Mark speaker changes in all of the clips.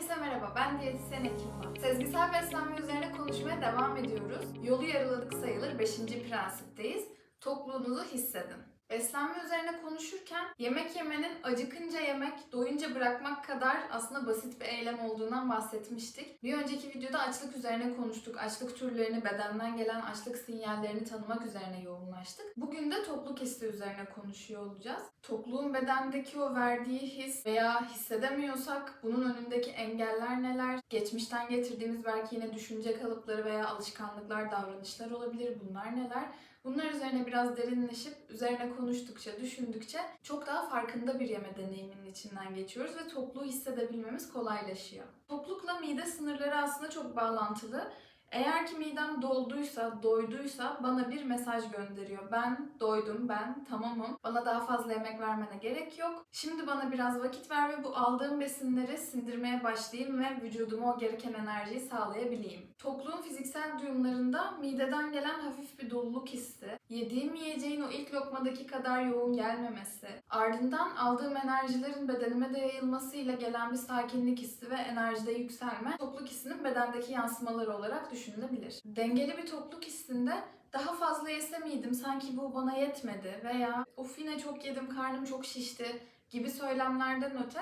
Speaker 1: Herkese merhaba, ben diyetisyen Ekim Sezgisel beslenme üzerine konuşmaya devam ediyoruz. Yolu yarıladık sayılır 5. prensipteyiz. Tokluğunuzu hissedin. Beslenme üzerine konuşurken yemek yemenin acıkınca yemek, doyunca bırakmak kadar aslında basit bir eylem olduğundan bahsetmiştik. Bir önceki videoda açlık üzerine konuştuk. Açlık türlerini, bedenden gelen açlık sinyallerini tanımak üzerine yoğunlaştık. Bugün de tokluk hissi üzerine konuşuyor olacağız. Tokluğun bedendeki o verdiği his veya hissedemiyorsak bunun önündeki engeller neler? Geçmişten getirdiğimiz belki yine düşünce kalıpları veya alışkanlıklar, davranışlar olabilir. Bunlar neler? Bunlar üzerine biraz derinleşip üzerine konuştukça, düşündükçe çok daha farkında bir yeme deneyiminin içinden geçiyoruz ve tokluğu hissedebilmemiz kolaylaşıyor. Toklukla mide sınırları aslında çok bağlantılı. Eğer ki midem dolduysa, doyduysa bana bir mesaj gönderiyor. Ben doydum, ben tamamım. Bana daha fazla yemek vermene gerek yok. Şimdi bana biraz vakit ver ve bu aldığım besinleri sindirmeye başlayayım ve vücuduma o gereken enerjiyi sağlayabileyim. Tokluğun fiziksel duyumlarında mideden gelen hafif bir doluluk hissi, yediğim yiyeceğin o ilk lokmadaki kadar yoğun gelmemesi, ardından aldığım enerjilerin bedenime de yayılmasıyla gelen bir sakinlik hissi ve enerjide yükselme, tokluk hissinin bedendeki yansımaları olarak düşünülebilir. Dengeli bir tokluk hissinde daha fazla yese miydim sanki bu bana yetmedi veya of yine çok yedim karnım çok şişti gibi söylemlerden öte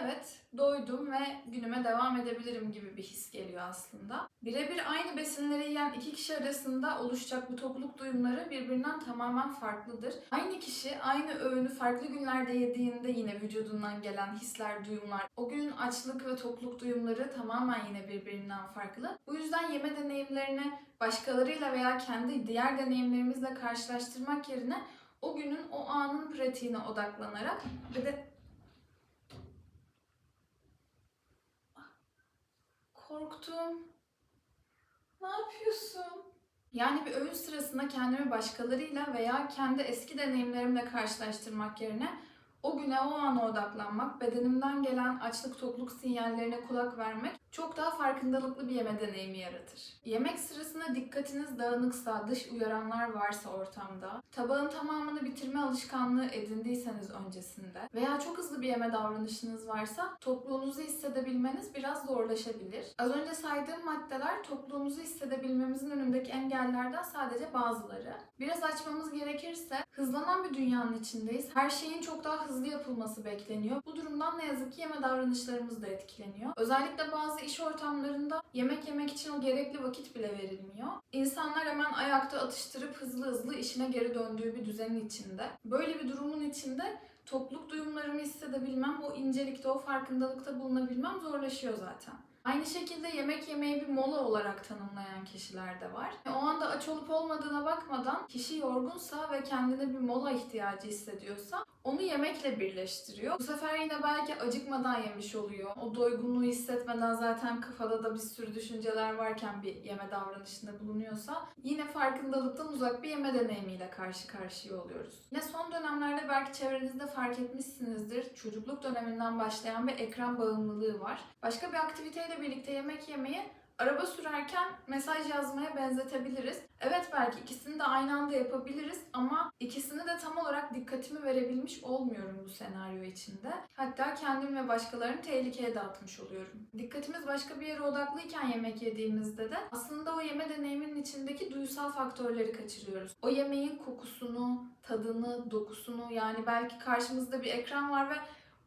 Speaker 1: evet doydum ve günüme devam edebilirim gibi bir his geliyor aslında. Birebir aynı besinleri yiyen iki kişi arasında oluşacak bu tokluk duyumları birbirinden tamamen farklıdır. Aynı kişi aynı öğünü farklı günlerde yediğinde yine vücudundan gelen hisler, duyumlar, o günün açlık ve tokluk duyumları tamamen yine birbirinden farklı. Bu yüzden yeme deneyimlerini başkalarıyla veya kendi diğer deneyimlerimizle karşılaştırmak yerine o günün o anın pratiğine odaklanarak ve de Korktum. Ne yapıyorsun? Yani bir öğün sırasında kendimi başkalarıyla veya kendi eski deneyimlerimle karşılaştırmak yerine o güne o ana odaklanmak, bedenimden gelen açlık tokluk sinyallerine kulak vermek çok daha farkındalıklı bir yeme deneyimi yaratır. Yemek sırasında dikkatiniz dağınıksa, dış uyaranlar varsa ortamda, tabağın tamamını bitirme alışkanlığı edindiyseniz öncesinde veya çok hızlı bir yeme davranışınız varsa tokluğunuzu hissedebilmeniz biraz zorlaşabilir. Az önce saydığım maddeler tokluğumuzu hissedebilmemizin önündeki engellerden sadece bazıları. Biraz açmamız gerekirse hızlanan bir dünyanın içindeyiz. Her şeyin çok daha hızlı yapılması bekleniyor. Bu durumdan ne yazık ki yeme davranışlarımız da etkileniyor. Özellikle bazı iş ortamlarında yemek yemek için o gerekli vakit bile verilmiyor. İnsanlar hemen ayakta atıştırıp hızlı hızlı işine geri döndüğü bir düzenin içinde. Böyle bir durumun içinde tokluk duyumlarımı hissedebilmem, o incelikte, o farkındalıkta bulunabilmem zorlaşıyor zaten. Aynı şekilde yemek yemeyi bir mola olarak tanımlayan kişiler de var. O anda aç olup olmadığına bakmadan kişi yorgunsa ve kendine bir mola ihtiyacı hissediyorsa onu yemekle birleştiriyor. Bu sefer yine belki acıkmadan yemiş oluyor. O doygunluğu hissetmeden zaten kafada da bir sürü düşünceler varken bir yeme davranışında bulunuyorsa yine farkındalıktan uzak bir yeme deneyimiyle karşı karşıya oluyoruz. Yine son dönemlerde belki çevrenizde fark etmişsinizdir. Çocukluk döneminden başlayan bir ekran bağımlılığı var. Başka bir aktiviteyle birlikte yemek yemeyi araba sürerken mesaj yazmaya benzetebiliriz. Evet belki ikisini de aynı anda yapabiliriz ama ikisini de tam olarak dikkatimi verebilmiş olmuyorum bu senaryo içinde. Hatta kendim ve başkalarını tehlikeye de atmış oluyorum. Dikkatimiz başka bir yere odaklıyken yemek yediğimizde de aslında o yeme deneyiminin içindeki duysal faktörleri kaçırıyoruz. O yemeğin kokusunu, tadını, dokusunu yani belki karşımızda bir ekran var ve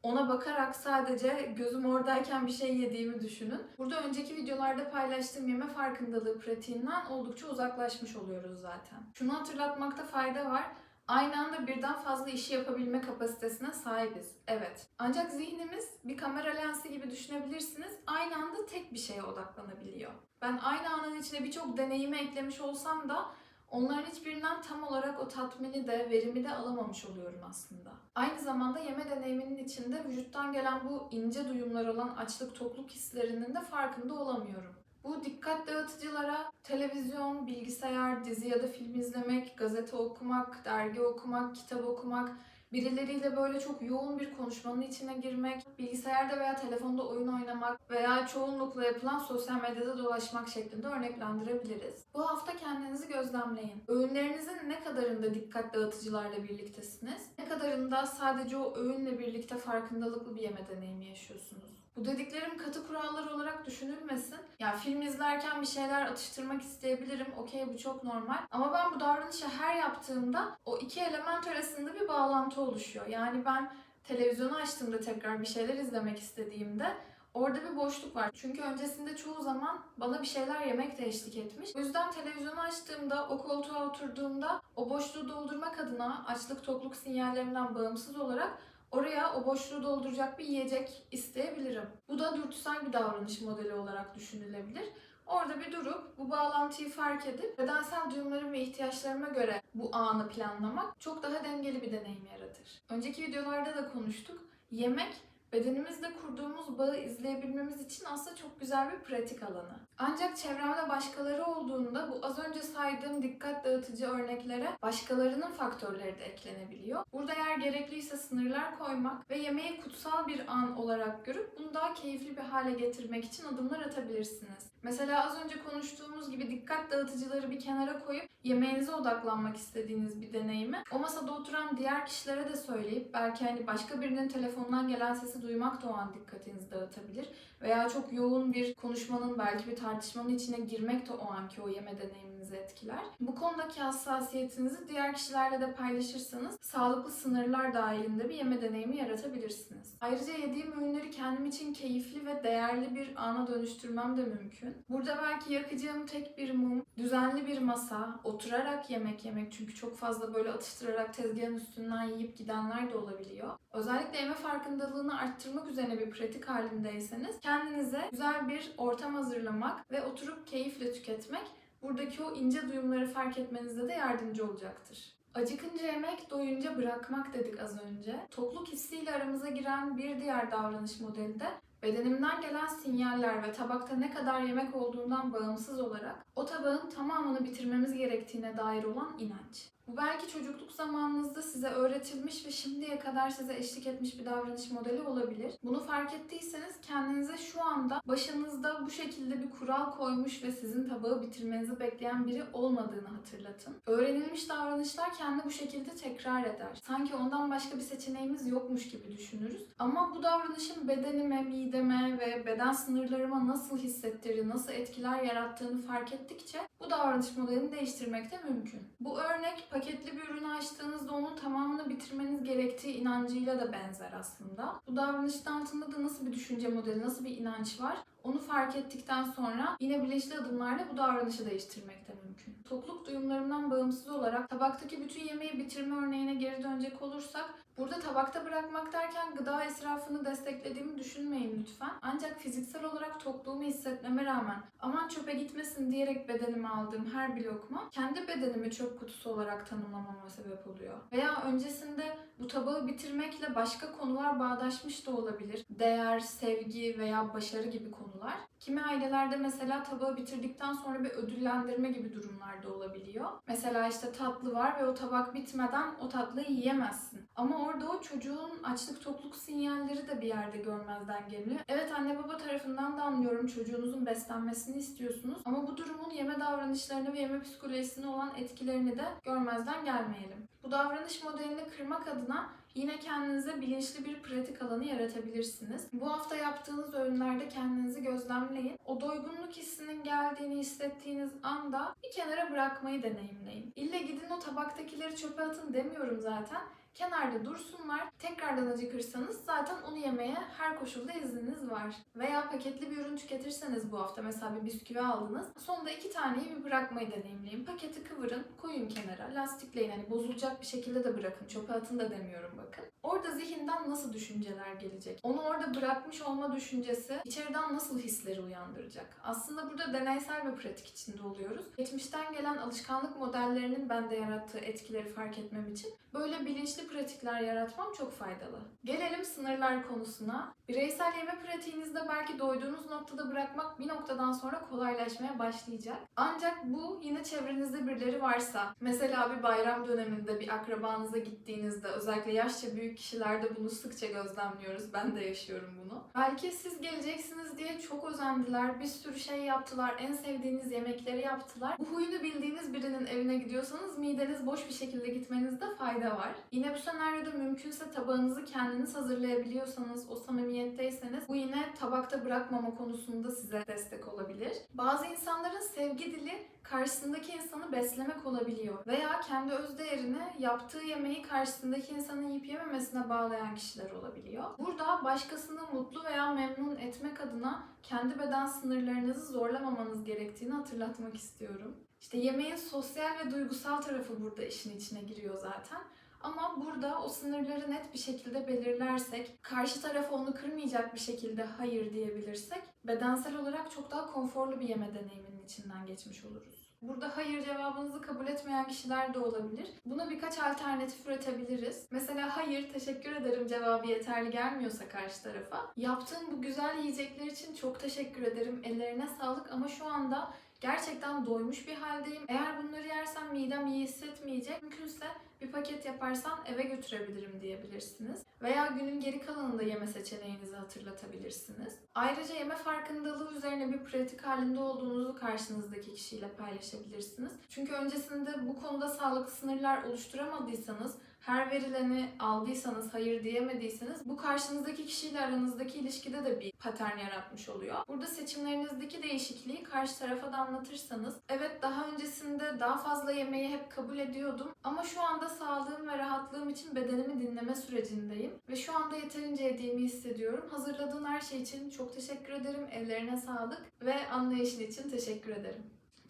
Speaker 1: ona bakarak sadece gözüm oradayken bir şey yediğimi düşünün. Burada önceki videolarda paylaştığım yeme farkındalığı pratiğinden oldukça uzaklaşmış oluyoruz zaten. Şunu hatırlatmakta fayda var. Aynı anda birden fazla işi yapabilme kapasitesine sahibiz. Evet. Ancak zihnimiz bir kamera lensi gibi düşünebilirsiniz. Aynı anda tek bir şeye odaklanabiliyor. Ben aynı anın içine birçok deneyimi eklemiş olsam da Onların hiçbirinden tam olarak o tatmini de, verimi de alamamış oluyorum aslında. Aynı zamanda yeme deneyiminin içinde vücuttan gelen bu ince duyumlar olan açlık tokluk hislerinin de farkında olamıyorum. Bu dikkat dağıtıcılara televizyon, bilgisayar, dizi ya da film izlemek, gazete okumak, dergi okumak, kitap okumak, birileriyle böyle çok yoğun bir konuşmanın içine girmek, bilgisayarda veya telefonda oyun oynamak veya çoğunlukla yapılan sosyal medyada dolaşmak şeklinde örneklendirebiliriz. Bu hafta kendinizi gözlemleyin. Öğünlerinizin ne kadarında dikkat dağıtıcılarla birliktesiniz? Ne kadarında sadece o öğünle birlikte farkındalıklı bir yeme deneyimi yaşıyorsunuz? Bu dediklerim katı kurallar olarak düşünülmesin. Ya film izlerken bir şeyler atıştırmak isteyebilirim. Okey bu çok normal. Ama ben bu davranışı her yaptığımda o iki element arasında bir bağlantı oluşuyor. Yani ben televizyonu açtığımda tekrar bir şeyler izlemek istediğimde Orada bir boşluk var. Çünkü öncesinde çoğu zaman bana bir şeyler yemek de eşlik etmiş. O yüzden televizyonu açtığımda, o koltuğa oturduğumda o boşluğu doldurmak adına açlık tokluk sinyallerimden bağımsız olarak oraya o boşluğu dolduracak bir yiyecek isteyebilirim. Bu da dürtüsel bir davranış modeli olarak düşünülebilir. Orada bir durup bu bağlantıyı fark edip bedensel duyumlarım ve ihtiyaçlarıma göre bu anı planlamak çok daha dengeli bir deneyim yaratır. Önceki videolarda da konuştuk. Yemek bedenimizle kurduğumuz bağı izleyebilmemiz için aslında çok güzel bir pratik alanı. Ancak çevremde başkaları olduğunda bu az önce saydığım dikkat dağıtıcı örneklere başkalarının faktörleri de eklenebiliyor. Burada eğer gerekliyse sınırlar koymak ve yemeği kutsal bir an olarak görüp bunu daha keyifli bir hale getirmek için adımlar atabilirsiniz. Mesela az önce konuştuğumuz gibi dikkat dağıtıcıları bir kenara koyup yemeğinize odaklanmak istediğiniz bir deneyimi o masada oturan diğer kişilere de söyleyip belki hani başka birinin telefonundan gelen sesi duymak da o an dikkatinizi dağıtabilir. Veya çok yoğun bir konuşmanın belki bir tartışmanın içine girmek de o anki o yeme deneyiminizi etkiler. Bu konudaki hassasiyetinizi diğer kişilerle de paylaşırsanız sağlıklı sınırlar dahilinde bir yeme deneyimi yaratabilirsiniz. Ayrıca yediğim ürünleri kendim için keyifli ve değerli bir ana dönüştürmem de mümkün. Burada belki yakacağım tek bir mum, düzenli bir masa, oturarak yemek yemek çünkü çok fazla böyle atıştırarak tezgahın üstünden yiyip gidenler de olabiliyor. Özellikle yeme farkındalığını arttırmak üzerine bir pratik halindeyseniz kendinize güzel bir ortam hazırlamak ve oturup keyifle tüketmek buradaki o ince duyumları fark etmenizde de yardımcı olacaktır. Acıkınca yemek, doyunca bırakmak dedik az önce. Tokluk hissiyle aramıza giren bir diğer davranış modeli de bedenimden gelen sinyaller ve tabakta ne kadar yemek olduğundan bağımsız olarak o tabağın tamamını bitirmemiz gerektiğine dair olan inanç. Bu belki çocukluk zamanınızda size öğretilmiş ve şimdiye kadar size eşlik etmiş bir davranış modeli olabilir. Bunu fark ettiyseniz kendinize şu anda başınızda bu şekilde bir kural koymuş ve sizin tabağı bitirmenizi bekleyen biri olmadığını hatırlatın. Öğrenilmiş davranışlar kendi bu şekilde tekrar eder. Sanki ondan başka bir seçeneğimiz yokmuş gibi düşünürüz. Ama bu davranışın bedenime, mideme ve beden sınırlarıma nasıl hissettirdiği, nasıl etkiler yarattığını fark ettikçe bu davranış modelini değiştirmek de mümkün. Bu örnek paketli bir ürünü açtığınızda onun tamamını bitirmeniz gerektiği inancıyla da benzer aslında. Bu davranışın altında da nasıl bir düşünce modeli, nasıl bir inanç var? Onu fark ettikten sonra yine bilinçli adımlarla bu davranışı değiştirmek de mümkün. Tokluk duyumlarımdan bağımsız olarak tabaktaki bütün yemeği bitirme örneğine geri dönecek olursak Burada tabakta bırakmak derken gıda israfını desteklediğimi düşünmeyin lütfen. Ancak fiziksel olarak tokluğumu hissetmeme rağmen aman çöpe gitmesin diyerek bedenime aldığım her bir lokma kendi bedenimi çöp kutusu olarak tanımlamama sebep oluyor. Veya öncesinde bu tabağı bitirmekle başka konular bağdaşmış da olabilir. Değer, sevgi veya başarı gibi konular. Kimi ailelerde mesela tabağı bitirdikten sonra bir ödüllendirme gibi durumlar da olabiliyor. Mesela işte tatlı var ve o tabak bitmeden o tatlıyı yiyemezsin. Ama orada o çocuğun açlık tokluk sinyalleri de bir yerde görmezden geliniyor. Evet anne baba tarafından da anlıyorum çocuğunuzun beslenmesini istiyorsunuz. Ama bu durumun yeme davranışlarını ve yeme psikolojisine olan etkilerini de görmezden gelmeyelim. Bu davranış modelini kırmak adına Yine kendinize bilinçli bir pratik alanı yaratabilirsiniz. Bu hafta yaptığınız öğünlerde kendinizi gözlemleyin. O doygunluk hissinin geldiğini hissettiğiniz anda bir kenara bırakmayı deneyimleyin. İlle gidin o tabaktakileri çöpe atın demiyorum zaten kenarda dursunlar. Tekrardan acıkırsanız zaten onu yemeye her koşulda izniniz var. Veya paketli bir ürün tüketirseniz bu hafta mesela bir bisküvi aldınız. Sonunda iki taneyi bir bırakmayı deneyimleyin. Paketi kıvırın, koyun kenara, lastikleyin. Hani bozulacak bir şekilde de bırakın. Çöpe atın da demiyorum bakın. Orada zihinden nasıl düşünceler gelecek? Onu orada bırakmış olma düşüncesi içeriden nasıl hisleri uyandıracak? Aslında burada deneysel bir pratik içinde oluyoruz. Geçmişten gelen alışkanlık modellerinin bende yarattığı etkileri fark etmem için böyle bilinçli pratikler yaratmam çok faydalı. Gelelim sınırlar konusuna. Bireysel yeme pratiğinizde belki doyduğunuz noktada bırakmak bir noktadan sonra kolaylaşmaya başlayacak. Ancak bu yine çevrenizde birileri varsa, mesela bir bayram döneminde bir akrabanıza gittiğinizde özellikle yaşça büyük kişilerde bunu sıkça gözlemliyoruz. Ben de yaşıyorum bunu. Belki siz geleceksiniz diye çok özendiler, bir sürü şey yaptılar, en sevdiğiniz yemekleri yaptılar. Bu huyunu bildiğiniz birinin evine gidiyorsanız mideniz boş bir şekilde gitmenizde fayda var. Yine bu senaryoda mümkünse tabağınızı kendiniz hazırlayabiliyorsanız, o samimiyetteyseniz bu yine tabakta bırakmama konusunda size destek olabilir. Bazı insanların sevgi dili karşısındaki insanı beslemek olabiliyor. Veya kendi öz değerini yaptığı yemeği karşısındaki insanın yiyip yememesine bağlayan kişiler olabiliyor. Burada başkasını mutlu veya memnun etmek adına kendi beden sınırlarınızı zorlamamanız gerektiğini hatırlatmak istiyorum. İşte yemeğin sosyal ve duygusal tarafı burada işin içine giriyor zaten. Ama burada o sınırları net bir şekilde belirlersek, karşı tarafı onu kırmayacak bir şekilde hayır diyebilirsek, bedensel olarak çok daha konforlu bir yeme deneyiminin içinden geçmiş oluruz. Burada hayır cevabınızı kabul etmeyen kişiler de olabilir. Buna birkaç alternatif üretebiliriz. Mesela hayır, teşekkür ederim cevabı yeterli gelmiyorsa karşı tarafa. Yaptığın bu güzel yiyecekler için çok teşekkür ederim. Ellerine sağlık ama şu anda gerçekten doymuş bir haldeyim. Eğer bunları yersem midem iyi hissetmeyecek. Mümkünse bir paket yaparsan eve götürebilirim diyebilirsiniz. Veya günün geri kalanında yeme seçeneğinizi hatırlatabilirsiniz. Ayrıca yeme farkındalığı üzerine bir pratik halinde olduğunuzu karşınızdaki kişiyle paylaşabilirsiniz. Çünkü öncesinde bu konuda sağlıklı sınırlar oluşturamadıysanız her verileni aldıysanız, hayır diyemediyseniz bu karşınızdaki kişiyle aranızdaki ilişkide de bir patern yaratmış oluyor. Burada seçimlerinizdeki değişikliği karşı tarafa da anlatırsanız, evet daha öncesinde daha fazla yemeği hep kabul ediyordum ama şu anda sağlığım ve rahatlığım için bedenimi dinleme sürecindeyim ve şu anda yeterince yediğimi hissediyorum. Hazırladığın her şey için çok teşekkür ederim. Ellerine sağlık ve anlayışın için teşekkür ederim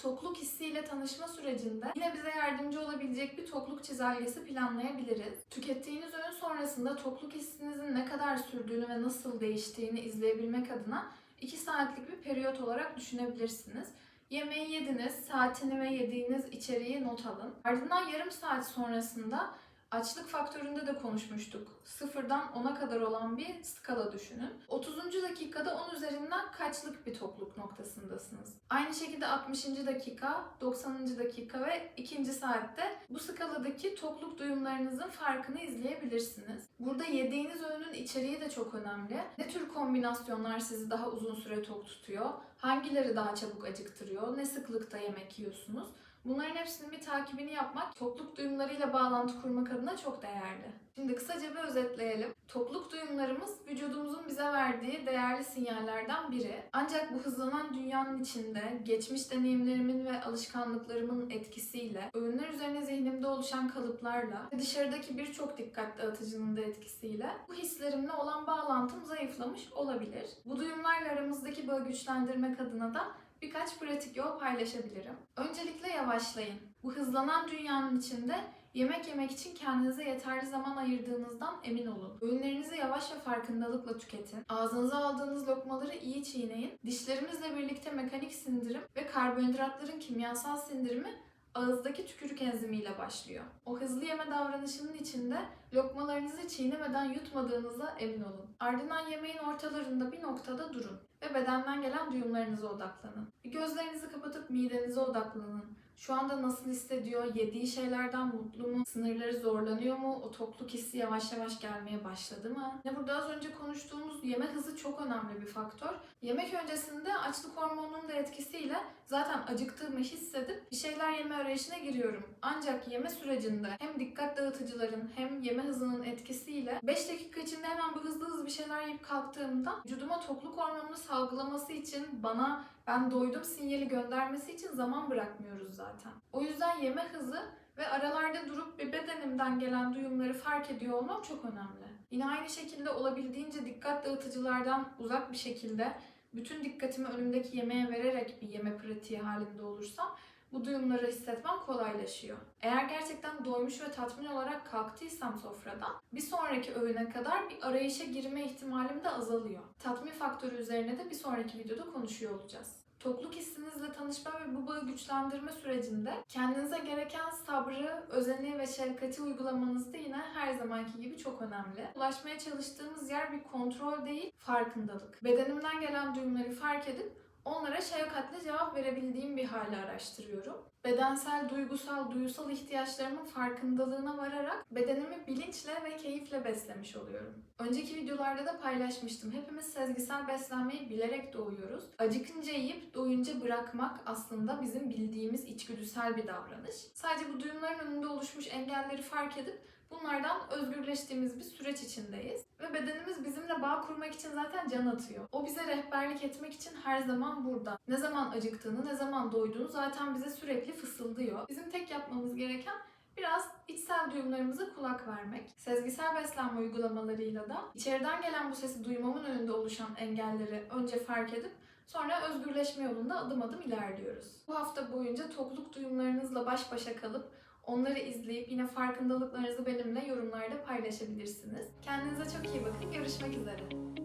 Speaker 1: tokluk hissiyle tanışma sürecinde yine bize yardımcı olabilecek bir tokluk çizelgesi planlayabiliriz. Tükettiğiniz öğün sonrasında tokluk hissinizin ne kadar sürdüğünü ve nasıl değiştiğini izleyebilmek adına 2 saatlik bir periyot olarak düşünebilirsiniz. Yemeği yediniz, saatini ve yediğiniz içeriği not alın. Ardından yarım saat sonrasında Açlık faktöründe de konuşmuştuk. Sıfırdan 10'a kadar olan bir skala düşünün. 30. dakikada 10 üzerinden kaçlık bir tokluk noktasındasınız? Aynı şekilde 60. dakika, 90. dakika ve 2. saatte bu skaladaki tokluk duyumlarınızın farkını izleyebilirsiniz. Burada yediğiniz öğünün içeriği de çok önemli. Ne tür kombinasyonlar sizi daha uzun süre tok tutuyor? Hangileri daha çabuk acıktırıyor? Ne sıklıkta yemek yiyorsunuz? Bunların hepsinin bir takibini yapmak tokluk duyumlarıyla bağlantı kurmak adına çok değerli. Şimdi kısaca bir özetleyelim. Tokluk duyumlarımız vücudumuzun bize verdiği değerli sinyallerden biri. Ancak bu hızlanan dünyanın içinde geçmiş deneyimlerimin ve alışkanlıklarımın etkisiyle, öğünler üzerine zihnimde oluşan kalıplarla ve dışarıdaki birçok dikkat dağıtıcının da etkisiyle bu hislerimle olan bağlantım zayıflamış olabilir. Bu duyumlarla aramızdaki bağı güçlendirmek adına da birkaç pratik yol paylaşabilirim. Öncelikle yavaşlayın. Bu hızlanan dünyanın içinde yemek yemek için kendinize yeterli zaman ayırdığınızdan emin olun. Öğünlerinizi yavaş ve farkındalıkla tüketin. Ağzınıza aldığınız lokmaları iyi çiğneyin. Dişlerimizle birlikte mekanik sindirim ve karbonhidratların kimyasal sindirimi ağızdaki tükürük enzimiyle başlıyor. O hızlı yeme davranışının içinde lokmalarınızı çiğnemeden yutmadığınıza emin olun. Ardından yemeğin ortalarında bir noktada durun ve bedenden gelen duyumlarınıza odaklanın. Gözlerinizi kapatıp midenize odaklanın. Şu anda nasıl hissediyor? Yediği şeylerden mutlu mu? Sınırları zorlanıyor mu? O tokluk hissi yavaş yavaş gelmeye başladı mı? Ne burada az önce konuştuğumuz yeme hızı çok önemli bir faktör. Yemek öncesinde açlık hormonunun da etkisiyle zaten acıktığımı hissedip bir şeyler yeme arayışına giriyorum. Ancak yeme sürecinde hem dikkat dağıtıcıların hem yeme hızının etkisiyle 5 dakika içinde hemen bu hızlı hızlı bir şeyler yiyip kalktığımda vücuduma tokluk hormonunu salgılaması için bana ben doydum sinyali göndermesi için zaman bırakmıyoruz zaten. O yüzden yeme hızı ve aralarda durup bir bedenimden gelen duyumları fark ediyor olmam çok önemli. Yine aynı şekilde olabildiğince dikkat dağıtıcılardan uzak bir şekilde bütün dikkatimi önümdeki yemeğe vererek bir yeme pratiği halinde olursam bu duyumları hissetmem kolaylaşıyor. Eğer gerçekten doymuş ve tatmin olarak kalktıysam sofradan bir sonraki öğüne kadar bir arayışa girme ihtimalim de azalıyor. Tatmin faktörü üzerine de bir sonraki videoda konuşuyor olacağız. Tokluk hissinizle tanışma ve bu bağı güçlendirme sürecinde kendinize gereken sabrı, özeni ve şefkati uygulamanız da yine her zamanki gibi çok önemli. Ulaşmaya çalıştığımız yer bir kontrol değil, farkındalık. Bedenimden gelen duyumları fark edip onlara şefkatle cevap verebildiğim bir hale araştırıyorum. Bedensel, duygusal, duyusal ihtiyaçlarımın farkındalığına vararak bedenimi bilinçle ve keyifle beslemiş oluyorum. Önceki videolarda da paylaşmıştım. Hepimiz sezgisel beslenmeyi bilerek doğuyoruz. Acıkınca yiyip doyunca bırakmak aslında bizim bildiğimiz içgüdüsel bir davranış. Sadece bu duyumların önünde oluşmuş engelleri fark edip Bunlardan özgürleştiğimiz bir süreç içindeyiz. Ve bedenimiz bizimle bağ kurmak için zaten can atıyor. O bize rehberlik etmek için her zaman burada. Ne zaman acıktığını, ne zaman doyduğunu zaten bize sürekli fısıldıyor. Bizim tek yapmamız gereken biraz içsel duyumlarımıza kulak vermek. Sezgisel beslenme uygulamalarıyla da içeriden gelen bu sesi duymamın önünde oluşan engelleri önce fark edip sonra özgürleşme yolunda adım adım ilerliyoruz. Bu hafta boyunca tokluk duyumlarınızla baş başa kalıp onları izleyip yine farkındalıklarınızı benimle yorumlarda paylaşabilirsiniz. Kendinize çok iyi bakın. Görüşmek üzere.